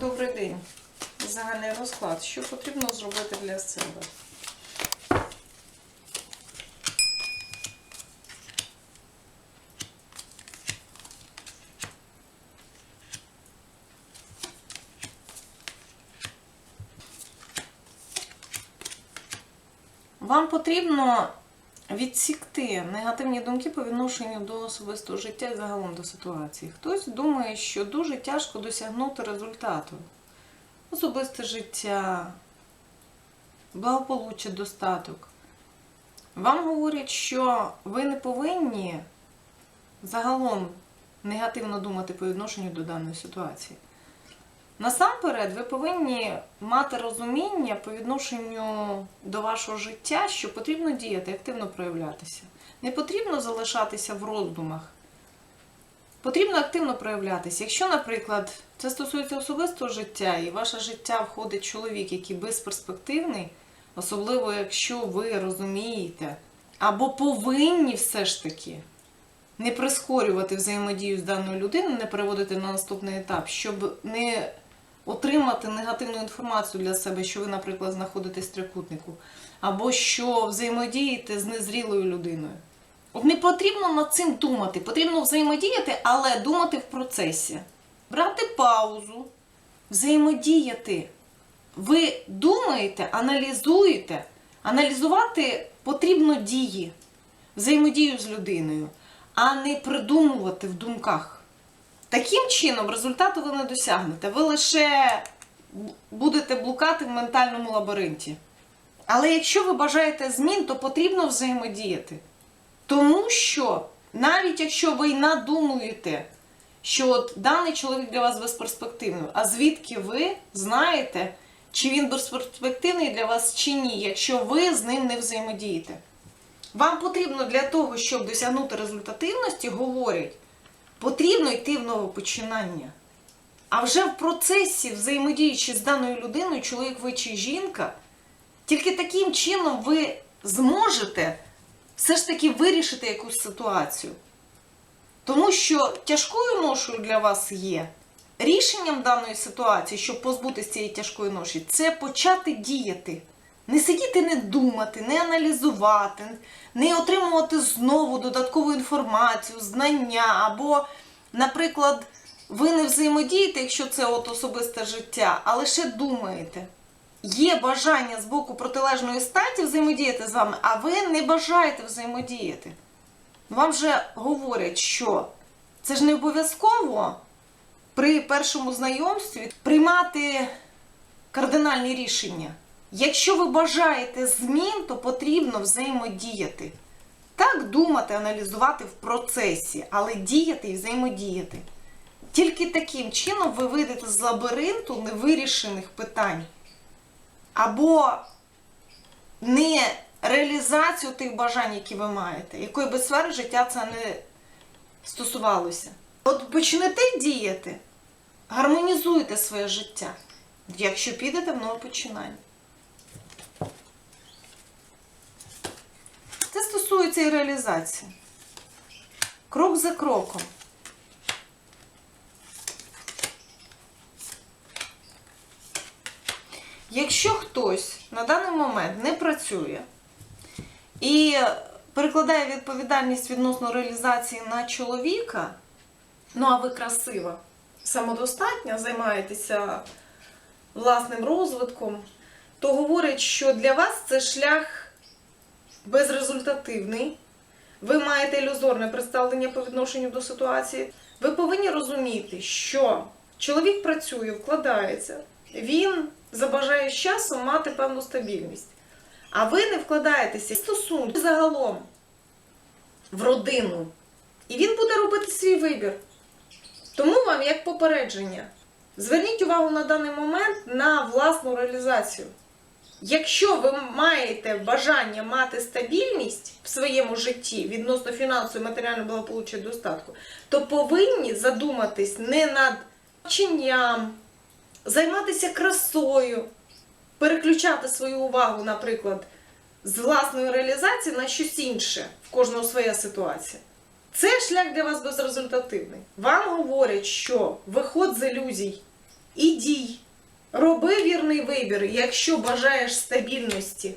Добрий день. Загальний розклад. Що потрібно зробити для себе? Вам потрібно відсікти негативні думки по відношенню до особистого життя і загалом до ситуації. Хтось думає, що дуже тяжко досягнути результату. Особисте життя, благополуччя, достаток. Вам говорять, що ви не повинні загалом негативно думати по відношенню до даної ситуації. Насамперед, ви повинні мати розуміння по відношенню до вашого життя, що потрібно діяти, активно проявлятися. Не потрібно залишатися в роздумах. Потрібно активно проявлятися. Якщо, наприклад, це стосується особистого життя, і ваше життя входить чоловік, який безперспективний, особливо якщо ви розумієте, або повинні все ж таки не прискорювати взаємодію з даною людиною, не переводити на наступний етап, щоб не отримати негативну інформацію для себе, що ви, наприклад, знаходитесь в трикутнику, або що взаємодієте з незрілою людиною. От не потрібно над цим думати, потрібно взаємодіяти, але думати в процесі. Брати паузу, взаємодіяти. Ви думаєте, аналізуєте. Аналізувати потрібно дії, взаємодію з людиною, а не придумувати в думках. Таким чином результату ви не досягнете. Ви лише будете блукати в ментальному лабіринті. Але якщо ви бажаєте змін, то потрібно взаємодіяти. Тому що навіть якщо ви й надумуєте, що от даний чоловік для вас безперспективний, а звідки ви знаєте, чи він безперспективний для вас чи ні, якщо ви з ним не взаємодієте. Вам потрібно для того, щоб досягнути результативності, говорять, потрібно йти в нове починання. А вже в процесі, взаємодіючи з даною людиною, чоловік ви чи жінка, тільки таким чином ви зможете все ж таки вирішити якусь ситуацію. Тому що тяжкою ношою для вас є рішенням даної ситуації, щоб позбутися цієї тяжкої ноші, це почати діяти. Не сидіти, не думати, не аналізувати, не отримувати знову додаткову інформацію, знання, або, наприклад, ви не взаємодієте, якщо це от особисте життя, а лише думаєте. Є бажання з боку протилежної статі взаємодіяти з вами, а ви не бажаєте взаємодіяти. Вам вже говорять, що це ж не обов'язково при першому знайомстві приймати кардинальні рішення. Якщо ви бажаєте змін, то потрібно взаємодіяти. Так думати, аналізувати в процесі, але діяти і взаємодіяти. Тільки таким чином ви вийдете з лабіринту невирішених питань. Або не реалізацію тих бажань, які ви маєте, якої би сфери життя це не стосувалося. От почнете діяти, гармонізуйте своє життя, якщо підете в нове починання. Це стосується і реалізації. Крок за кроком. Якщо хтось на даний момент не працює і перекладає відповідальність відносно реалізації на чоловіка, ну а ви красива, самодостатня, займаєтеся власним розвитком, то говорять, що для вас це шлях безрезультативний. Ви маєте ілюзорне представлення по відношенню до ситуації. Ви повинні розуміти, що чоловік працює, вкладається, він забажає з часом мати певну стабільність. А ви не вкладаєтеся в стосунки загалом в родину. І він буде робити свій вибір. Тому вам, як попередження, зверніть увагу на даний момент на власну реалізацію. Якщо ви маєте бажання мати стабільність в своєму житті відносно фінансового, матеріального благополуччя достатку, то повинні задуматись не над вченням, займатися красою, переключати свою увагу, наприклад, з власної реалізації на щось інше, в кожного своя ситуація. Це шлях для вас безрезультативний. Вам говорять, що виход з ілюзій і дій. Вірний вибір, якщо бажаєш стабільності.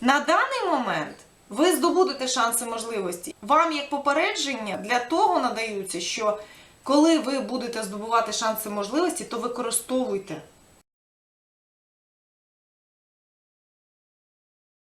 На даний момент ви здобудете шанси можливості. Вам як попередження для того надаються, що коли ви будете здобувати шанси можливості, то використовуйте.